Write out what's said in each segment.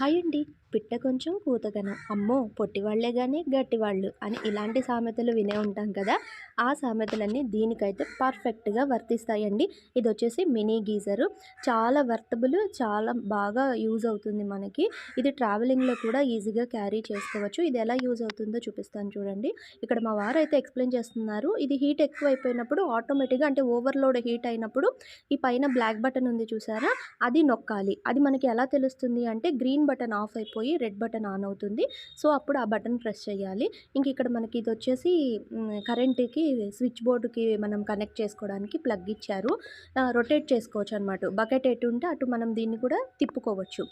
Hi అండి పిట్ట కొంచెం కూతగనం అమ్మో పొట్టివాళ్ళే కానీ గట్టివాళ్ళు అని ఇలాంటి సామెతలు వినే ఉంటాం కదా ఆ సామెతలన్నీ దీనికైతే పర్ఫెక్ట్గా వర్తిస్తాయండి. ఇది వచ్చేసి మినీ గీజరు. చాలా వర్తబుల్ చాలా బాగా యూజ్ అవుతుంది మనకి. ఇది ట్రావెలింగ్లో కూడా ఈజీగా క్యారీ చేసుకోవచ్చు. ఇది ఎలా యూజ్ అవుతుందో చూపిస్తాను చూడండి. ఇక్కడ మా వారు అయితే ఎక్స్ప్లెయిన్ చేస్తున్నారు. ఇది హీట్ ఎక్కువ అయిపోయినప్పుడు ఆటోమేటిక్గా అంటే ఓవర్లోడ్ హీట్ అయినప్పుడు ఈ పైన బ్లాక్ బటన్ ఉంది చూసారా? అది నొక్కాలి. అది మనకి ఎలా తెలుస్తుంది అంటే గ్రీన్ బటన్ ఆఫ్ అయిపోయి రెడ్ బటన్ ఆన్ అవుతుంది. సో అప్పుడు ఆ బటన్ ప్రెస్ చేయాలి. ఇంక ఇక్కడ మనకి ఇది వచ్చేసి కరెంట్కి స్విచ్ బోర్డుకి మనం కనెక్ట్ చేసుకోవడానికి ప్లగ్ ఇచ్చారు. రొటేట్ చేసుకోవచ్చు అనమాట బకెట్ ఎటు ఉంటే అటు మనం దీన్ని కూడా తిప్పుకోవచ్చు.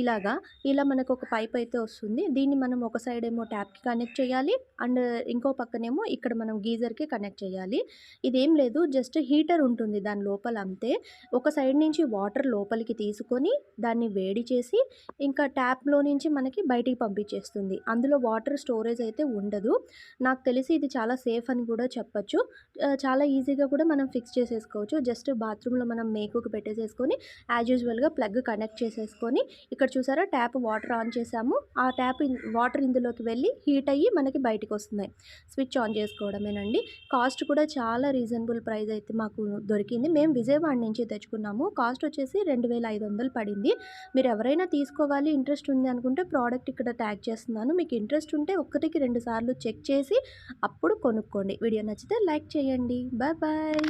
ఇలాగా. ఇలా మనకు ఒక పైప్ అయితే వస్తుంది. దీన్ని మనం ఒక సైడ్ ఏమో ట్యాప్కి కనెక్ట్ చేయాలి. అండ్ ఇంకో పక్కనేమో ఇక్కడ మనం గీజర్కి కనెక్ట్ చేయాలి. ఇదేం లేదు. జస్ట్ హీటర్ ఉంటుంది దాని లోపల అంతే. ఒక సైడ్ నుంచి వాటర్ లోపలికి తీసుకొని దాన్ని వేడి చేసి ఇంకా ట్యాప్లో నుంచి మనకి బయటికి పంపించేస్తుంది. అందులో వాటర్ స్టోరేజ్ అయితే ఉండదు. నాకు తెలిసి ఇది చాలా సేఫ్ అని కూడా చెప్పచ్చు. చాలా ఈజీగా కూడా మనం ఫిక్స్ చేసేసుకోవచ్చు. జస్ట్ బాత్రూంలో మనం మేకుకు పెట్టేసేసుకొని యాజ్ యూజువల్గా ప్లగ్ కనెక్ట్ చేసేసుకొని ఇక్కడ చూసారా ట్యాప్ వాటర్ ఆన్ చేసాము. ఆ ట్యాప్ వాటర్ ఇందులోకి వెళ్ళి హీట్ అయ్యి మనకి బయటికి వస్తున్నాయి. Switch on చేసుకోవడమేనండి. కాస్ట్ కూడా చాలా రీజనబుల్ ప్రైస్ అయితే మాకు దొరికింది. మేము విజయవాడ నుంచి తెచ్చుకున్నాము. కాస్ట్ వచ్చేసి రెండు వేల ఐదు వందలు పడింది. మీరు ఎవరైనా తీసుకోవాలి ఇంట్రెస్ట్ ఉంది అనుకుంటే ప్రోడక్ట్ ఇక్కడ ట్యాగ్ చేస్తున్నాను. మీకు ఇంట్రెస్ట్ ఉంటే ఒక్కటికి రెండు సార్లు చెక్ చేసి అప్పుడు కొనుక్కోండి. వీడియో నచ్చితే లైక్ చేయండి. Bye bye.